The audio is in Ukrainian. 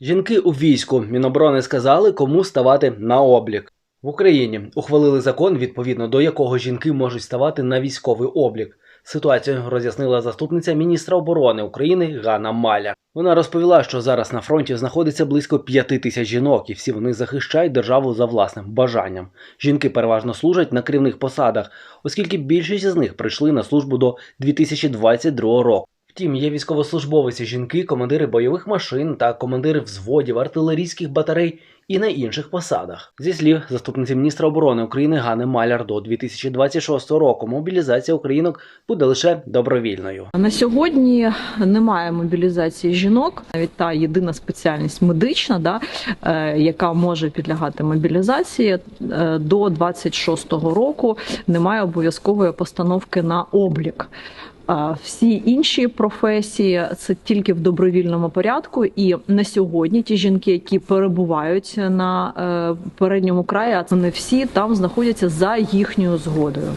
Жінки у війську Міноборони сказали, кому ставати на облік. В Україні ухвалили закон, відповідно до якого жінки можуть ставати на військовий облік. Ситуацію роз'яснила заступниця міністра оборони України Ганна Маляр. Вона розповіла, що зараз на фронті знаходиться близько п'яти тисяч жінок, і всі вони захищають державу за власним бажанням. Жінки переважно служать на керівних посадах, оскільки більшість з них прийшли на службу до 2022 року. Втім, є військовослужбовиці жінки, командири бойових машин та командири взводів артилерійських батарей і на інших посадах. Зі слів заступниці міністра оборони України Гани Маляр до 2026 року мобілізація українок буде лише добровільною. На сьогодні немає мобілізації жінок, навіть та єдина спеціальність медична, да, е, яка може підлягати мобілізації е, до 26-го року. Немає обов'язкової постановки на облік. Всі інші професії це тільки в добровільному порядку, і на сьогодні ті жінки, які перебувають на е, передньому краї, а це не всі там знаходяться за їхньою згодою.